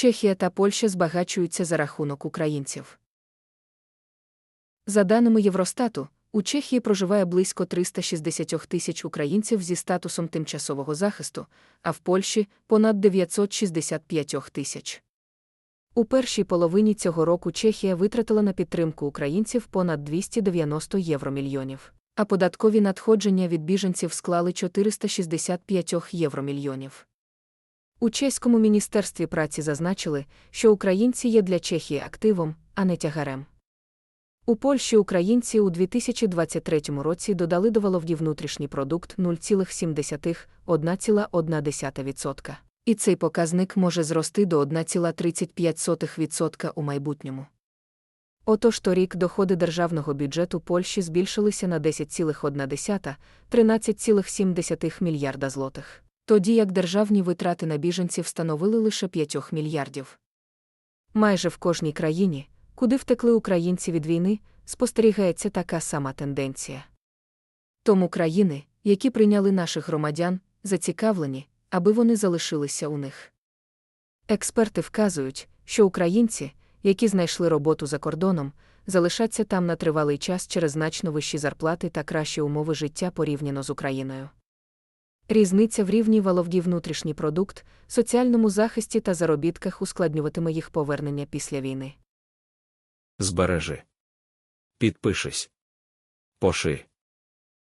Чехія та Польща збагачуються за рахунок українців. За даними Євростату, у Чехії проживає близько 360 тисяч українців зі статусом тимчасового захисту, а в Польщі понад 965 тисяч. У першій половині цього року Чехія витратила на підтримку українців понад 290 євро мільйонів, а податкові надходження від біженців склали 465 євро мільйонів. У чеському міністерстві праці зазначили, що українці є для Чехії активом, а не тягарем. У Польщі українці у 2023 році додали до валовді внутрішній продукт 0,7-1,1%. І цей показник може зрости до 1,35% у майбутньому. Отож торік доходи державного бюджету Польщі збільшилися на 10,1-13,7 мільярда злотих, тоді як державні витрати на біженців становили лише 5 мільярдів. Майже в кожній країні, куди втекли українці від війни, спостерігається така сама тенденція. Тому країни, які прийняли наших громадян, зацікавлені, аби вони залишилися у них. Експерти вказують, що українці, які знайшли роботу за кордоном, залишаться там на тривалий час через значно вищі зарплати та кращі умови життя порівняно з Україною. Різниця в рівні валовгі внутрішній продукт, соціальному захисті та заробітках ускладнюватиме їх повернення після війни. Збережи. Підпишись. Поши.